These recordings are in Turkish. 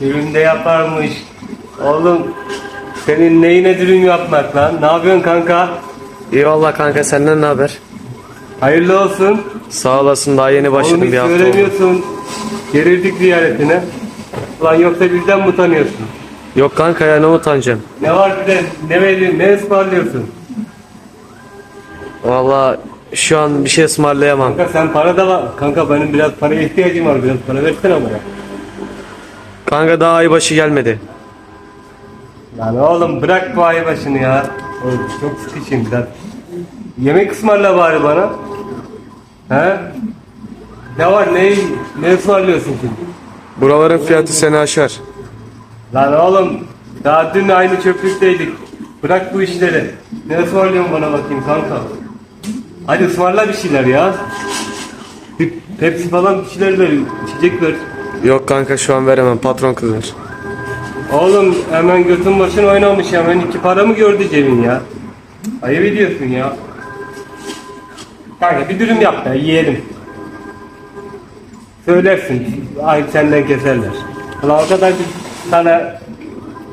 Dürüm de yaparmış. Oğlum senin neyine dürüm yapmak lan? Ne yapıyorsun kanka? Eyvallah kanka senden ne haber? Hayırlı olsun. Sağ olasın daha yeni Oğlum başladım hiç bir hafta oldu. söylemiyorsun. Gerildik ziyaretine. Ulan yoksa bizden mi utanıyorsun? Yok kanka ya ne utanacağım. Ne var bir de ne verdin, ne ısmarlıyorsun? Valla şu an bir şey ısmarlayamam. Kanka sen para da var. Kanka benim biraz paraya ihtiyacım var. Biraz para versene bana. Kanka daha ay başı gelmedi. Lan oğlum bırak bu ay başını ya. Oğlum çok sıkışayım biraz. Yemek ısmarla bari bana. He? Ne var ne, ne ısmarlıyorsun ki? Buraların fiyatı seni aşar. Lan oğlum daha dün aynı çöplükteydik. Bırak bu işleri. Ne ısmarlıyorsun bana bakayım kanka? Hadi ısmarla bir şeyler ya. Bir Pepsi falan bir şeyler ver, içecek ver. Yok kanka şu an veremem patron kızar. Oğlum hemen götün başın oynamış hemen iki para mı gördü cebin ya? Ayıp ediyorsun ya. Kanka bir dürüm yap da yiyelim. Söylersin. Ay senden keserler. Ulan o kadar bir sana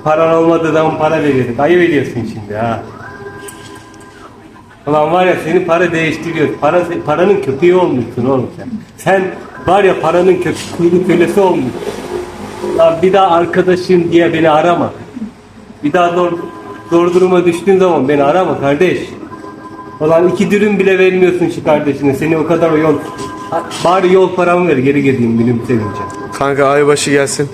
paran olmadığı zaman para veriyorduk. Ayıp ediyorsun şimdi ha. Ulan var ya seni para değiştiriyor. Para, paranın köpeği olmuşsun oğlum sen. Sen var ya paranın köpeği, kuyruğu kölesi olmuşsun. Lan bir daha arkadaşım diye beni arama. Bir daha zor, zor duruma düştüğün zaman beni arama kardeş. Ulan iki dürüm bile vermiyorsun şu kardeşine. Seni o kadar o yol... Bari yol paramı ver geri geleyim bilim sevince. Kanka ay başı gelsin.